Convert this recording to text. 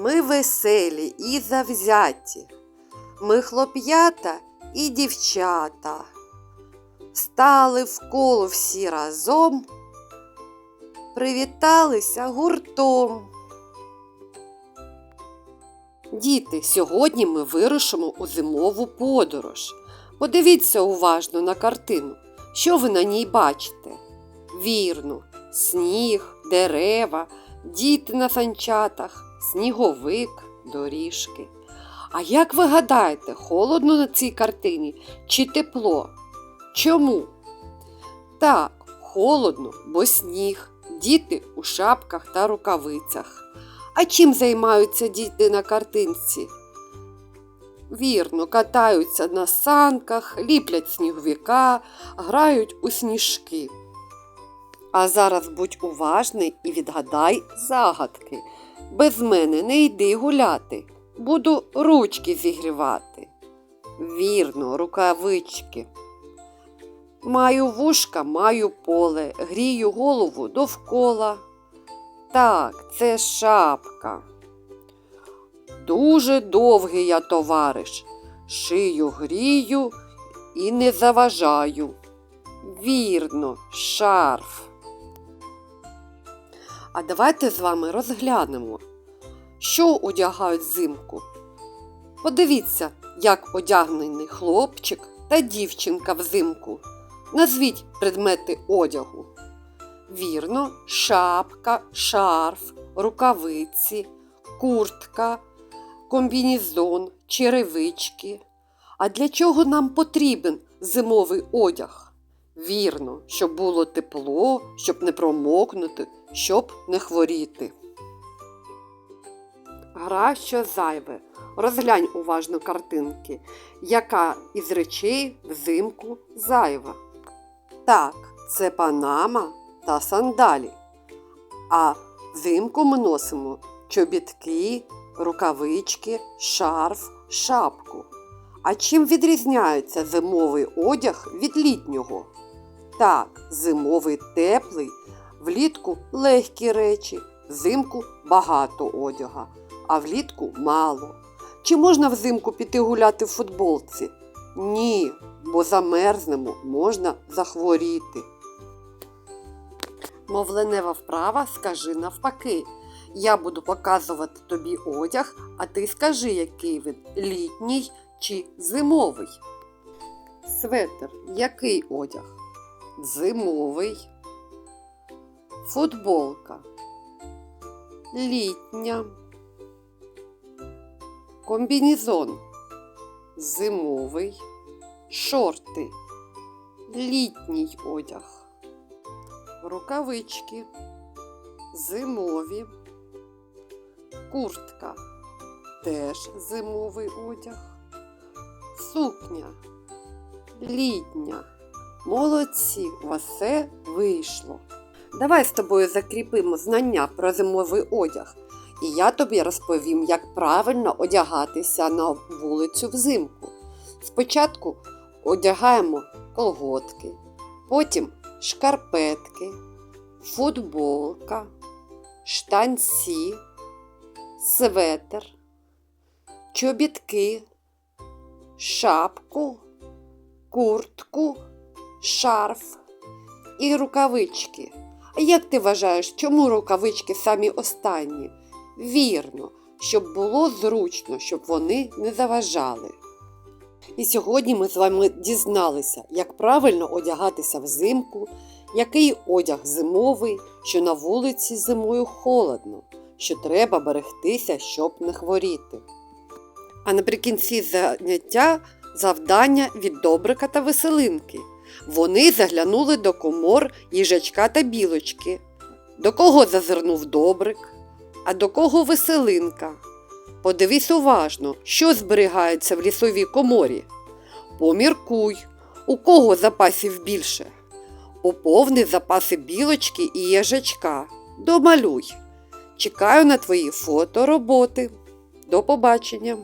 Ми веселі і завзяті. Ми хлоп'ята і дівчата. Стали в коло всі разом, привіталися гуртом. Діти, сьогодні ми вирушимо у зимову подорож. Подивіться уважно на картину. Що ви на ній бачите? Вірно, сніг, дерева, діти на санчатах, сніговик, доріжки. А як ви гадаєте, холодно на цій картині чи тепло? Чому? Так, холодно, бо сніг, діти у шапках та рукавицях. А чим займаються діти на картинці? Вірно, катаються на санках, ліплять сніговика, грають у сніжки. А зараз будь уважний і відгадай загадки. Без мене не йди гуляти, буду ручки зігрівати. Вірно, рукавички. Маю вушка, маю поле, грію голову довкола. Так, це шапка. Дуже довгий я товариш, шию грію і не заважаю. Вірно, шарф. А давайте з вами розглянемо, що одягають взимку. Подивіться, як одягнений хлопчик та дівчинка взимку. Назвіть предмети одягу. Вірно, шапка, шарф, рукавиці, куртка, комбінізон, черевички. А для чого нам потрібен зимовий одяг? Вірно, щоб було тепло, щоб не промокнути, щоб не хворіти. Гра що зайве. Розглянь уважно картинки, яка із речей взимку зайва. Так, це панама та сандалі. А взимку ми носимо чобітки, рукавички, шарф, шапку. А чим відрізняється зимовий одяг від літнього? Так, зимовий теплий, влітку легкі речі, взимку багато одяга, а влітку мало. Чи можна взимку піти гуляти в футболці? Ні, бо замерзнемо, можна захворіти. Мовленева вправа скажи навпаки. Я буду показувати тобі одяг, а ти скажи, який він літній чи зимовий. Светер який одяг? Зимовий. Футболка. Літня. Комбінізон. Зимовий. Шорти. Літній одяг. Рукавички. Зимові. Куртка. Теж зимовий одяг. Сукня. Літня. Молодці, у вас все вийшло. Давай з тобою закріпимо знання про зимовий одяг. І я тобі розповім, як правильно одягатися на вулицю взимку. Спочатку одягаємо колготки, потім шкарпетки, футболка, штанці, светр, чобітки, шапку, куртку, шарф і рукавички. Як ти вважаєш, чому рукавички самі останні? Вірно, щоб було зручно, щоб вони не заважали. І сьогодні ми з вами дізналися, як правильно одягатися взимку, який одяг зимовий, що на вулиці зимою холодно, що треба берегтися, щоб не хворіти. А наприкінці заняття завдання від добрика та веселинки. Вони заглянули до комор їжачка та білочки. До кого зазирнув добрик, а до кого веселинка. Подивись уважно, що зберігається в лісовій коморі. Поміркуй, у кого запасів більше. Поповни запаси білочки і їжачка. Домалюй. Чекаю на твої фотороботи. До побачення!